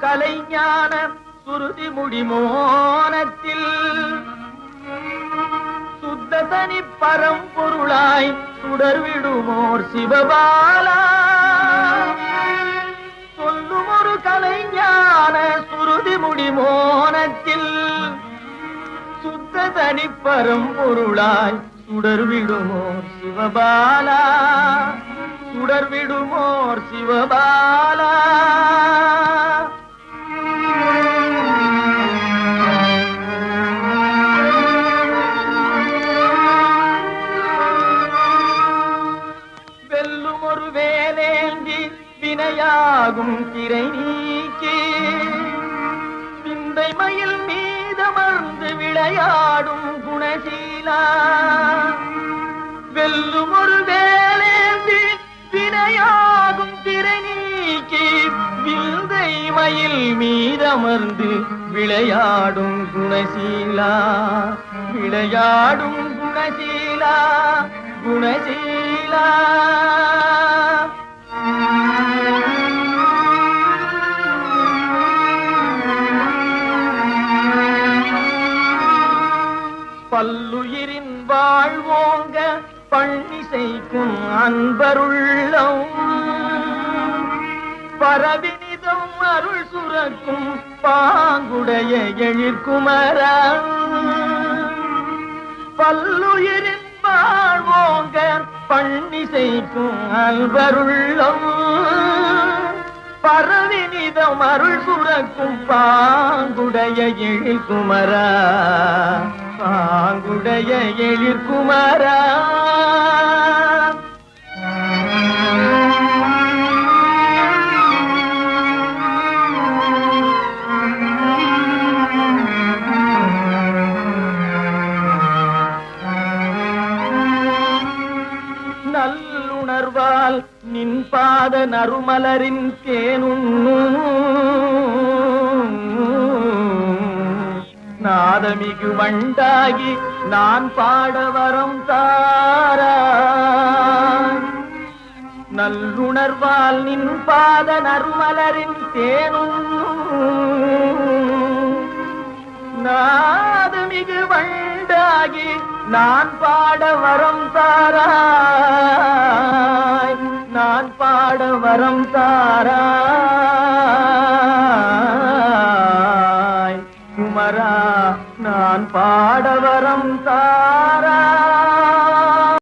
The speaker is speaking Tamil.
கலைஞான சுருதி முடிமோனத்தில் சுத்த தனி பரம்பொருளாய் சுடர்விடுமோர் சிவபாலா. சொல்லும் ஒரு கலைஞான சுருதி முடிமோனத்தில் சுத்த தனி பரம்பொருளாய் சுடர்விடுமோர் சிவபாலா. சுடர்விடுமோர் சிவபாலா. வெல்லும் ஒரு வேலேந்தி வினையாகும் திரை நீக்கி. விந்தை மயில் மீதமர்ந்து விளையாடும் குணசீலா. வெல்லும் ஒரு வேலேந்தி வினையாகும் திரை நீக்கி. விந்தை மயில் மீதமர்ந்து விளையாடும் குணசீலா. விளையாடும் குணசீலா குணசீலா. பல்லுயிரின் வாழ்வோங்க பள்ளிசைக்கும் அன்பருள்ளம். பரவினிதம் அருள் சுரக்கும் பாங்குடைய எழிற்குமர பல்லுயிரின் வாழ்வோங்க பள்ளிசைக்கும் அன்பருள்ளம். பரவினிதம் அருள் சுரக்கும் பாங்குடைய எழிற்குமரா உடைய எழிற்குமாரா நல்லுணர்வால் நின் பாத நறுமலரின் தேனுண்ணும் நாதமிகு வண்டாகி நான் பாட வரம் தாரா. நல்லுணர்வால் நின் பாத நர்மலரின் தேனும். நாதமிகு வண்டாகி நான் பாட வரம் தாராய். நான் பாட வரம் தாராய். குமரா நான் பாடவரம் தாரா